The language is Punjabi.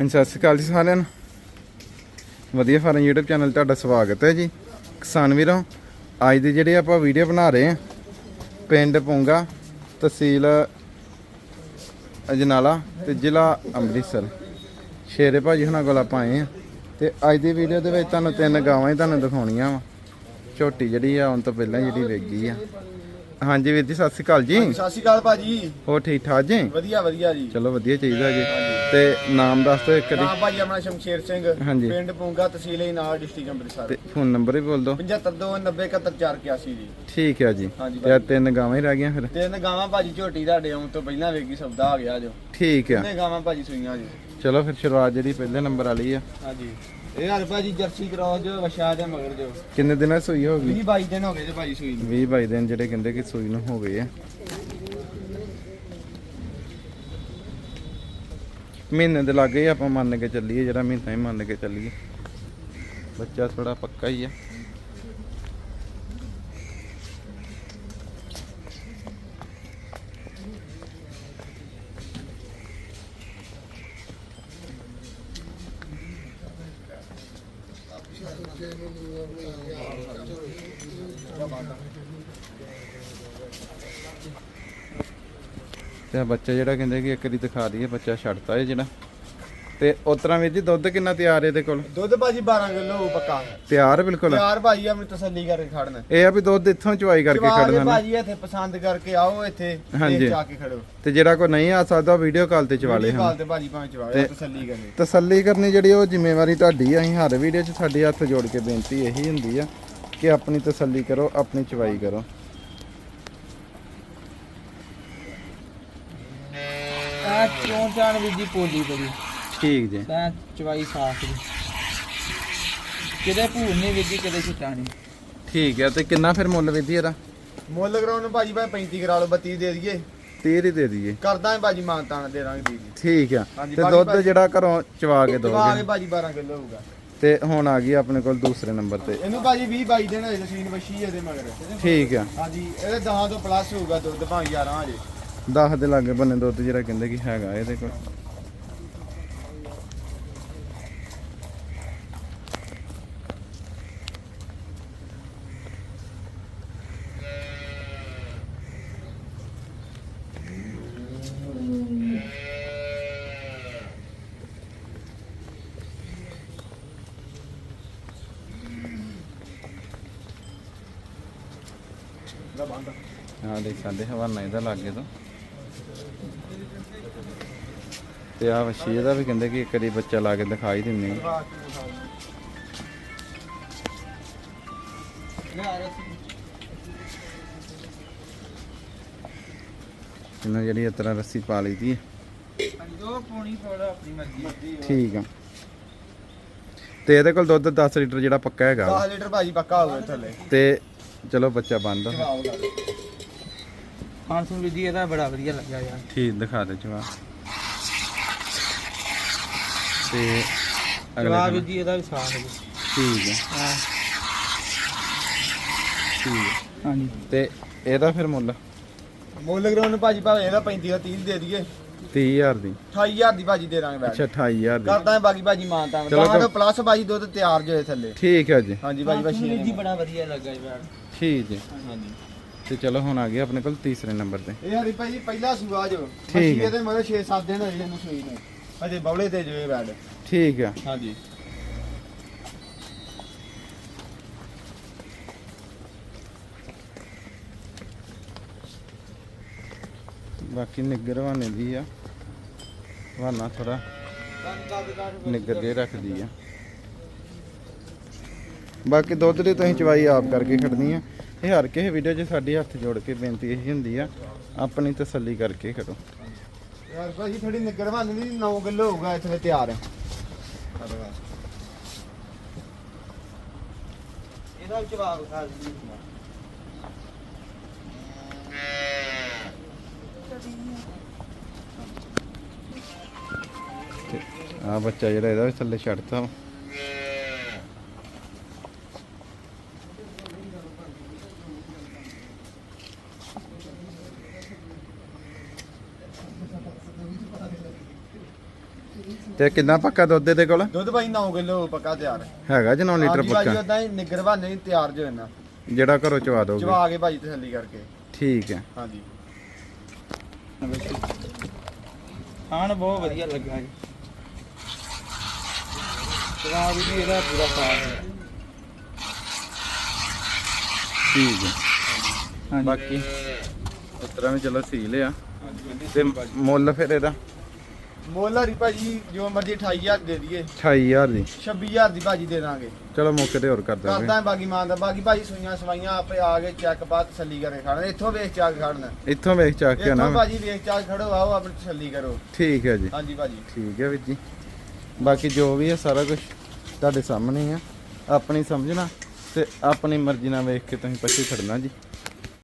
ਹਾਂਜੀ ਸਤਿ ਸ਼੍ਰੀ ਅਕਾਲ ਜੀ ਸਾਰਿਆਂ ਨੂੰ। ਵਧੀਆ ਫਾਰਮ YouTube ਚੈਨਲ ਤੁਹਾਡਾ ਸਵਾਗਤ ਹੈ ਜੀ। ਕਿਸਾਨ ਵੀਰੋ ਅੱਜ ਦੀ ਜਿਹੜੀ ਆਪਾਂ ਵੀਡੀਓ ਬਣਾ ਰਹੇ ਹਾਂ ਪਿੰਡ ਪੋਂਗਾ ਤਹਿਸੀਲ ਅਜਨਾਲਾ ਤੇ ਜ਼ਿਲ੍ਹਾ ਅੰਮ੍ਰਿਤਸਰ। ਸ਼ੇਰੇ ਭਾਜੀ ਹੁਣਾਂ ਕੋਲ ਆਪਾਂ ਆਏ ਆ ਤੇ ਅੱਜ ਦੀ ਵੀਡੀਓ ਦੇ ਵਿੱਚ ਤੁਹਾਨੂੰ ਤਿੰਨ ਗਾਵਾਂ ਹੀ ਤੁਹਾਨੂੰ ਦਿਖਾਉਣੀਆਂ ਵਾ। ਝੋਟੀ ਜਿਹੜੀ ਆ ਹੁਣ ਤੋਂ ਪਹਿਲਾਂ ਜਿਹੜੀ ਵੇਚ ਗਈ ਆ। ਹਾਂਜੀ ਵੀਰ ਜੀ ਸਤਿ ਸ਼੍ਰੀ ਅਕਾਲ ਜੀ। ਸਤਿ ਸ਼੍ਰੀ ਅਕਾਲ ਭਾਜੀ। ਹੋਰ ਠੀਕ ਠਾਕ ਜੀ? ਵਧੀਆ ਵਧੀਆ ਜੀ। ਚਲੋ ਵਧੀਆ ਚਾਹੀਦਾ ਜੀ। ਤੇ ਨਾਮ ਦੱਸ ਦਿਓ ਇੱਕ ਵਾਰੀ। ਨਾਮ ਭਾਜੀ ਆਪਣਾ ਸ਼ਮਸ਼ੇਰ ਸਿੰਘ ਹਾਂਜੀ। ਪਿੰਡ ਪੂੰਗਾ ਤਹਿਸੀਲ ਨਾਲ ਡਿਸਟ੍ਰਿਕਟ ਅੰਮ੍ਰਿਤਸਰ। ਤੇ ਫੋਨ ਨੰਬਰ ਵੀ ਬੋਲ ਦਿਓ। 7529717481 ਜੀ। ਠੀਕ ਹੈ ਜੀ। ਹਾਂਜੀ ਤਿੰਨ ਗਾਵਾਂ ਹੀ ਰਹਿ ਗਈਆਂ ਫਿਰ। ਤਿੰਨ ਗਾਵਾਂ ਭਾਜੀ ਝੋਟੀ ਤੁਹਾਡੇ ਆਉਣ ਤੋਂ ਪਹਿਲਾਂ ਵੇਗੀ ਸੌਦਾ ਆ ਗਿਆ ਜੋ। ਠੀਕ ਆ। ਤਿੰਨੇ ਗਾਵਾਂ ਭਾਜੀ ਸੂਈਆਂ ਜੀ। ਚਲੋ ਫਿਰ ਸ਼ੁਰੂਆਤ ਜਿਹੜੀ ਪਹਿਲੇ ਨੰਬਰ ਵਾਲੀ ਆ। ਹਾਂਜੀ। ਇਹ ਹਰ ਭਾਜੀ ਜਰਸੀ ਕਰਾਓ ਜੋ ਵਸ਼ਾ ਦੇ ਮਗਰ ਜੋ। ਕਿੰਨੇ ਦਿਨਾਂ 'ਚ ਸੂਈ ਹੋ ਗਈ 20 22 ਦਿਨ ਹੋ ਗਏ ਜੇ ਭਾਜੀ ਸੂਈ ਨੂੰ। 20 22 ਦਿਨ ਜਿਹੜੇ ਕਹਿੰਦੇ ਕਿ ਸੂਈ ਨੂੰ ਹੋ ਗਏ ਆ। ਮਹੀਨੇ ਦੇ ਲਾਗੇ ਹੀ ਆਪਾਂ ਮੰਨ ਕੇ ਚੱਲੀਏ, ਜਿਹੜਾ ਮਹੀਨਾ ਹੀ ਮੰਨ ਕੇ ਚੱਲੀਏ। ਬੱਚਾ ਥੋੜਾ ਪੱਕਾ ਹੀ ਆ। ਤੇ ਬੱਚਾ ਜਿਹੜਾ ਕਹਿੰਦੇ ਕਿ ਇੱਕ ਵਾਰੀ ਦਿਖਾ ਦਈਏ ਬੱਚਾ ਛੱਡਤਾ ਇਹ ਜਿਹੜਾ। ਤੇ ਉਸ ਤਰ੍ਹਾਂ ਵੀਰ ਜੀ ਦੁੱਧ ਕਿੰਨਾ ਤਿਆਰ ਹੈ ਇਹਦੇ ਕੋਲ? ਦੁੱਧ ਭਾਜੀ 12 ਕਿਲੋ ਪੱਕਾ ਤਿਆਰ ਬਿਲਕੁਲ? ਤਿਆਰ ਭਾਜੀ ਆਪਣੀ ਤਸੱਲੀ ਕਰਕੇ ਖੜਨਾ। ਇਹ ਆ ਵੀ ਦੁੱਧ ਇੱਥੋਂ ਚੁਆਈ ਕਰਕੇ ਖੜਨਾ ਨਾ। ਭਾਜੀ ਇੱਥੇ ਪਸੰਦ ਕਰਕੇ ਆਓ ਇੱਥੇ। ਤੇ ਜਾ ਕੇ ਖੜੋ। ਤੇ ਜਿਹੜਾ ਕੋਈ ਨਹੀਂ ਆ ਸਕਦਾ ਵੀਡੀਓ ਕਾਲ ਤੇ ਚਵਾ ਲੇ ਹਾਂ। ਕਾਲ ਤੇ ਭਾਜੀ ਭਾਵੇਂ ਚਵਾਓ ਤੇ- ਤਸੱਲੀ ਕਰੇ। ਤਸੱਲੀ ਕਰਨੀ ਜਿਹੜੀ ਉਹ ਜ਼ਿੰਮੇਵਾਰੀ ਤੁਹਾਡੀ ਆ ਅਸੀਂ ਹਰ ਵੀਡੀਓ 'ਚ ਸਾਡੇ ਹੱਥ ਜੋੜ ਕੇ ਬੇਨਤੀ ਇਹੀ ਹੁੰਦੀ ਆ ਕਿ ਆਪਣੀ ਤਸੱਲੀ ਕਰੋ ਆਪਣੀ ਚਵਾਈ ਕਰੋ। ਆ ਚੋਂ ਚਾਣ ਵੀ ਦੀ ਪੋਲੀ ਬੜੀ? ਠੀਕ ਜੀ। ਤਾਂ ਚਵਾਈ ਸਾਫ਼ ਦੀ ਕਿਤੇ ਭੂਰ ਨਹੀਂ ਵਿਗੀ ਕਿਤੇ ਛਟਾਣੀ ਠੀਕ ਹੈ ਤੇ ਕਿੰਨਾ ਫਿਰ ਮੁੱਲ ਜੀ ਇਹਦਾ? ਮੁੱਲ ਕਰਾਉਣ ਨੂੰ ਭਾਜੀ ਭਾਵੇਂ 35 ਕਰਾ ਲਓ 32 ਦੇ ਦਈਏ। 30 ਹੀ ਦੇ ਦਈਏ। ਕਰਦਾ ਹੈ ਭਾਜੀ ਮਾਨਤਾਨ ਦੇ ਦਾਂਗੇ ਦੀ ਠੀਕ ਆ ਤੇ ਦੁੱਧ ਭਾਈ- ਜਿਹੜਾ ਘਰੋਂ ਚਵਾ ਕੇ ਦਵਾ ਕੇ ਦੋਗੇ ਭਾਜੀ 12 ਕਿਲੋ ਹੋਊਗਾ। ਤੇ ਹੁਣ ਆ ਗਈ ਆਪਣੇ ਕੋਲ ਦੂਸਰੇ ਨੰਬਰ ਤੇ। ਇਹਨੂੰ ਭਾਜੀ 20 22 ਦਿਨ ਹੋਏ ਸੀਨ ਵਸ਼ੀ ਇਹਦੇ ਮਗਰ। ਠੀਕ ਆ। ਹਾਂਜੀ ਇਹਦੇ 10 ਤੋਂ ਪਲੱਸ ਹੋਊਗਾ ਦੁੱਧ ਭਾਵੇਂ 11 ਹਜੇ 10 ਦੇ ਲਾਗੇ ਬੰਨੇ ਦੁੱਧ ਜਿਹੜਾ ਕਹਿੰਦੇ ਕਿ ਹੈਗਾ ਇਹਦੇ ਕੋਲ। ਆ। ਦੇਖ ਸਾਡੇ ਹਵਾਨਾ ਇਹਦਾ ਲਾਗੇ ਤੋਂ। ਤੇ ਆ ਵਸ਼ੀ ਇਹਦਾ ਵੀ ਕਹਿੰਦੇ ਕਿ ਇੱਕ ਵਾਰੀ ਬੱਚਾ ਲਾ ਕੇ ਦਿਖਾਈ ਦਿੰਨੇ ਆ। ਇਹਨਾਂ ਜਿਹੜੀ ਇਸ ਤਰ੍ਹਾਂ ਰੱਸੀ ਪਾ ਲਈ ਦੀ ਠੀਕ ਆ। ਤੇ ਇਹਦੇ ਕੋਲ ਦੁੱਧ 10 ਲੀਟਰ ਜਿਹੜਾ ਪੱਕਾ ਹੈਗਾ 10 ਵਾ। ਲੀਟਰ ਭਾਜੀ ਪੱਕਾ ਹੋਊਗਾ ਥੱਲੇ ਤੇ ਚਲੋ ਬੱਚਾ ਬੰਦ ਜਵਾਬ ਲਾ ਖਾਨਸੂਨ ਵੀ ਦੀ ਇਹਦਾ ਬੜਾ ਵਧੀਆ ਲੱਗਾ ਯਾਰ। ਠੀਕ ਦਿਖਾ ਦੇ ਜਵਾ ਤੇ ਅਗਲੇ ਜਵਾਬ ਜੀ ਇਹਦਾ ਵੀ ਸਾਫ਼ ਹੈ ਠੀਕ ਹੈ। ਹਾਂ। ਠੀਕ ਹੈ। ਹਾਂਜੀ। ਤੇ ਇਹਦਾ ਫਿਰ ਮੁੱਲ? ਮੁੱਲ ਕਰਾਉਣ ਨੂੰ ਭਾਜੀ ਭਾਵੇਂ ਇਹਦਾ 35 ਦਾ 30 ਦੇ ਦਈਏ। 30000 ਦੀ। 28000 ਦੀ ਭਾਜੀ ਦੇ ਦਾਂਗੇ ਬੈਠ ਅੱਛਾ 28000 ਦੀ। ਕਰਦਾ ਹੈ ਬਾਕੀ ਭਾਜੀ ਮਾਨਤਾਨ ਚਲੋ 10 ਤੋਂ ਪਲੱਸ ਭਾਜੀ ਦੁੱਧ ਤਿਆਰ ਜੇ ਥੱਲੇ। ਠੀਕ ਹੈ ਜੀ। ਹਾਂਜੀ ਭਾਜੀ ਖਾਨਸੂਨ ਵੀ ਵਸ਼ੀ ਜੀ ਬੜਾ ਵਧੀਆ ਲੱਗਾ ਯਾਰ ਠੀਕ ਜੀ ਹਾਂਜੀ। ਤੇ ਚਲੋ ਹੁਣ ਆ ਗਿਆ ਆਪਣੇ ਕੋਲ ਤੀਸਰੇ ਨੰਬਰ ਤੇ। ਇਹ ਹਰੀ ਭਾਜੀ ਪਹਿਲਾ ਸੂਆ ਜੋ। ਠੀਕ ਠੀਕ ਹੈ। ਇਹਦੇ ਮਗਰ 6-7 ਦਿਨ ਹੋਏ ਇਹਨੂੰ ਸੂਈ ਨੂੰ। ਅਜੇ ਬੌਲੇ ਤੇ ਜੋ ਇਹ ਬੈਡ। ਠੀਕ ਆ। ਹਾਂਜੀ। ਬਾਕੀ ਨਿੱਗਰ ਵਾਨੇ ਦੀ ਆ। ਵਾਨਾ ਥੋੜਾ ਨਿੱਗਰ ਦੇ ਰੱਖਦੀ ਆ। ਬਾਕੀ ਦੁੱਧ ਦੀ ਤੁਸੀਂ ਚਵਾਈ ਆਪ ਕਰਕੇ ਖੜਨੀ ਆ। ਇਹ ਹਰ ਕਿਸੇ ਵੀਡੀਓ 'ਚ ਸਾਡੀ ਹੱਥ ਜੋੜ ਕੇ ਬੇਨਤੀ ਇਹੀ ਹੁੰਦੀ ਆ ਆਪਣੀ ਤਸੱਲੀ ਕਰਕੇ ਖੜੋ ਯਾਰ ਭਾਜੀ ਥੋੜੀ ਨਿੱਗਰ ਦੀ 9 ਕਿਲੋ ਹੋਊਗਾ ਇੱਥੇ ਤਿਆਰ ਇਹਦਾ ਵੀ ਜਵਾਬ ਖਾ ਜੀ ਆ। ਬੱਚਾ ਜਿਹੜਾ ਇਹਦਾ ਵੀ ਥੱਲੇ ਛੱਡਤਾ। ਤੇ ਕਿੰਨਾ ਪੱਕਾ ਦੁੱਧ ਇਹਦੇ ਕੋਲ? ਦੁੱਧ ਭਾਈ 9 ਕਿਲੋ ਪੱਕਾ ਤਿਆਰ ਹੈਗਾ ਜੀ 9 ਲੀਟਰ ਹਾਂਜੀ ਭਾਜੀ ਪੱਕਾ। ਉਦਾਂ ਹੀ ਨਿੱਗਰ ਬਹਾਨੇ ਹੀ ਤਿਆਰ ਜੋ ਇਹਨਾਂ। ਜਿਹੜਾ ਘਰੋਂ ਚਵਾ ਦੋਗੇ। ਚਵਾ ਕੇ ਭਾਜੀ ਤਸੱਲੀ ਕਰਕੇ। ਠੀਕ ਹੈ। ਹਾਂਜੀ। ਖਾਣ ਬਹੁਤ ਵਧੀਆ ਲੱਗਾ ਜੀ। ਸਵਾਦ ਵੀ ਇਹਦਾ ਪੂਰਾ ਸਾਫ਼ ਹੈ। ਠੀਕ ਹੈ। ਹਾਂਜੀ। ਬਾਕੀ ਤਰ੍ਹਾਂ ਵੀ ਚਲੋ ਸੀਲ ਆ। ਤੇ ਮੁੱਲ ਫਿਰ ਇਹਦਾ? ਮੁੱਲ ਹਰੀ ਭਾਜੀ ਜੋ ਮਰਜ਼ੀ 28000 ਦੇ ਦਈਏ। 28000 ਦੀ। 26000 ਦੀ ਭਾਜੀ ਦੇ ਦਾਂਗੇ। ਚਲੋ ਮੌਕੇ ਤੇ ਹੋਰ ਕਰ ਦਾਂਗੇ ਕਰਦਾ ਬਾਕੀ ਮਾਨ ਦਾ। ਬਾਕੀ ਭਾਜੀ ਸੂਈਆਂ ਸਵਾਈਆਂ ਆਪੇ ਆ ਕੇ ਚੈੱਕ ਬਾਅਦ ਤਸੱਲੀ ਕਰਕੇ ਖੜਨਾ। ਇੱਥੋਂ ਵੇਖ ਚਾ ਕੇ ਖੜਨਾ। ਇੱਥੋਂ ਵੇਖ ਚੱਕ ਕੇ ਨਾ ਇੱਥੋਂ ਭਾਜੀ ਵੇਖ ਚਾ ਕੇ ਖੜੋ ਆਓ ਆਪਣੀ ਤਸੱਲੀ ਕਰੋ। ਠੀਕ ਹੈ ਜੀ। ਹਾਂਜੀ ਭਾਜੀ। ਠੀਕ ਹੈ ਵੀਰ ਜੀ। ਬਾਕੀ ਜੋ ਵੀ ਹੈ ਸਾਰਾ ਕੁਝ ਤੁਹਾਡੇ ਸਾਹਮਣੇ ਹੀ ਆ। ਆਪਣੀ ਸਮਝਣਾ ਤੇ ਆਪਣੀ ਮਰਜ਼ੀ ਨਾਲ ਵੇਖ ਕੇ ਤੁਸੀਂ ਪੱਛੀ ਖੜਨਾ ਜੀ।